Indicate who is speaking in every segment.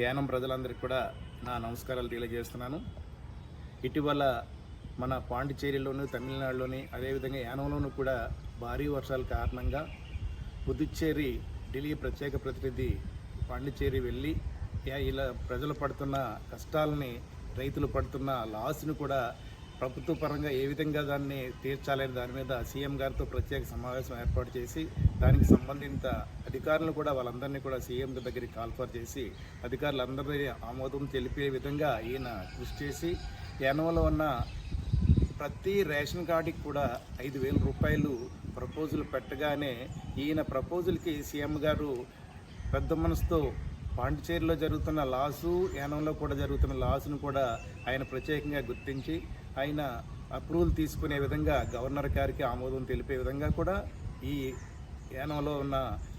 Speaker 1: యానం ప్రజలందరికీ కూడా నా నమస్కారాలు తెలియజేస్తున్నాను. ఇటీవల మన పాండిచేరిలోను తమిళనాడులోని అదేవిధంగా యానంలోనూ కూడా భారీ వర్షాల కారణంగా పుదుచ్చేరి ఢిల్లీ ప్రత్యేక ప్రతినిధి పాండిచేరి వెళ్ళి ఇలా ప్రజలు పడుతున్న కష్టాలని రైతులు పడుతున్న లాస్ని కూడా ప్రభుత్వ పరంగా ఏ విధంగా దాన్ని తీర్చాలనే దాని మీద సీఎం గారితో ప్రత్యేక సమావేశం ఏర్పాటు చేసి దానికి సంబంధిత అధికారులు కూడా వాళ్ళందరినీ కూడా సీఎం దగ్గరికి కాల్ఫర్ చేసి అధికారులందరినీ ఆమోదం తెలిపే విధంగా ఈయన కృషి చేసి ఎనవలో ఉన్న ప్రతి రేషన్ కార్డుకి కూడా ఐదు వేల రూపాయలు ప్రపోజల్ పెట్టగానే ఈయన ప్రపోజల్కి సీఎం గారు పెద్ద మనసుతో పాండిచేరిలో జరుగుతున్న లాసు యానంలో కూడా జరుగుతున్న లాసును కూడా ఆయన ప్రత్యేకంగా గుర్తించి ఆయన అప్రూవల్ తీసుకునే విధంగా గవర్నర్ గారికి ఆమోదం తెలిపే విధంగా కూడా ఈ యానంలో ఉన్న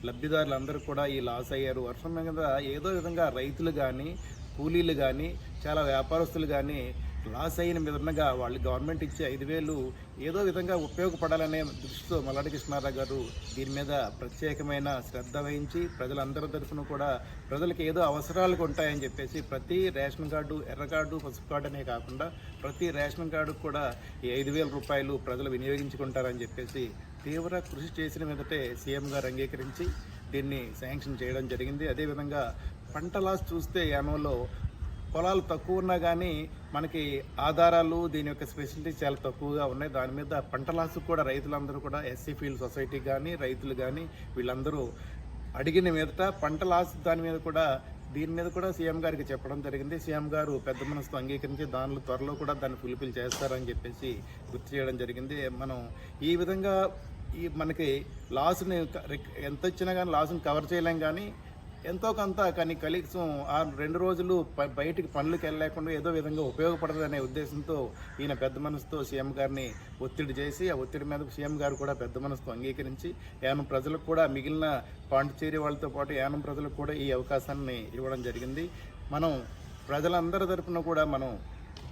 Speaker 1: లబ్ధిదారులందరూ కూడా ఈ లాస్ అయ్యారు. వర్షం మీద ఏదో విధంగా రైతులు కానీ కూలీలు కానీ చాలా వ్యాపారస్తులు కానీ లాస్ అయిన విధంగా వాళ్ళు గవర్నమెంట్ ఇచ్చే ఐదు వేలు ఏదో విధంగా ఉపయోగపడాలనే దృష్టితో మల్లాడి కృష్ణారావు గారు దీని మీద ప్రత్యేకమైన శ్రద్ధ వహించి ప్రజలందరి తరఫున కూడా ప్రజలకు ఏదో అవసరాలు ఉంటాయని చెప్పేసి ప్రతి రేషన్ కార్డు ఎర్ర కార్డు పసుపు కార్డు అనే కాకుండా ప్రతి రేషన్ కార్డుకు కూడా ఈ ఐదు వేల రూపాయలు ప్రజలు వినియోగించుకుంటారని చెప్పేసి తీవ్ర కృషి చేసిన మీదటే సీఎం గారు అంగీకరించి దీన్ని శాంక్షన్ చేయడం జరిగింది. అదేవిధంగా పంట లాస్ చూస్తే యానంలో పొలాలు తక్కువ ఉన్నా కానీ మనకి ఆధారాలు దీని యొక్క స్పెషాలిటీస్ చాలా తక్కువగా ఉన్నాయి. దాని మీద పంట లాసు కూడా రైతులందరూ కూడా ఎస్సీ ఫీల్డ్ సొసైటీ కానీ రైతులు కానీ వీళ్ళందరూ అడిగిన మీదట పంట లాస్ దాని మీద కూడా దీని మీద కూడా సీఎం గారికి చెప్పడం జరిగింది. సీఎం గారు పెద్ద మనసుతో అంగీకరించి దానిలో త్వరలో కూడా దాన్ని ఫుల్ఫిల్ చేస్తారని చెప్పేసి గుర్తు చేయడం జరిగింది. మనం ఈ విధంగా ఈ మనకి లాస్ని ఎంత ఇచ్చినా కానీ లాస్ని కవర్ చేయలేం కానీ ఎంతో కొంత కానీ కనీసం ఆ రెండు రోజులు ప- బయటికి పనులకు వెళ్ళలేకుండా ఏదో విధంగా ఉపయోగపడదనే ఉద్దేశంతో ఈయన పెద్ద మనసుతో సీఎం గారిని ఒత్తిడి చేసి ఆ ఒత్తిడి మీద సీఎం గారు కూడా పెద్ద మనసుతో అంగీకరించి యానం ప్రజలకు కూడా మిగిలిన పాండిచేరి వాళ్ళతో పాటు యానం ప్రజలకు కూడా ఈ అవకాశాన్ని ఇవ్వడం జరిగింది. మనం ప్రజలందరి తరఫున కూడా మనం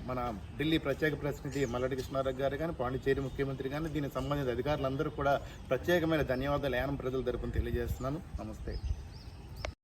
Speaker 1: మన ఢిల్లీ ప్రత్యేక ప్రతినిధి మల్లడి కృష్ణారావు గారు కానీ పాండిచేరి ముఖ్యమంత్రి కానీ దీనికి సంబంధించిన అధికారులందరూ కూడా ప్రత్యేకమైన ధన్యవాదాలు యానం ప్రజల తరపున తెలియజేస్తున్నాను. నమస్తే.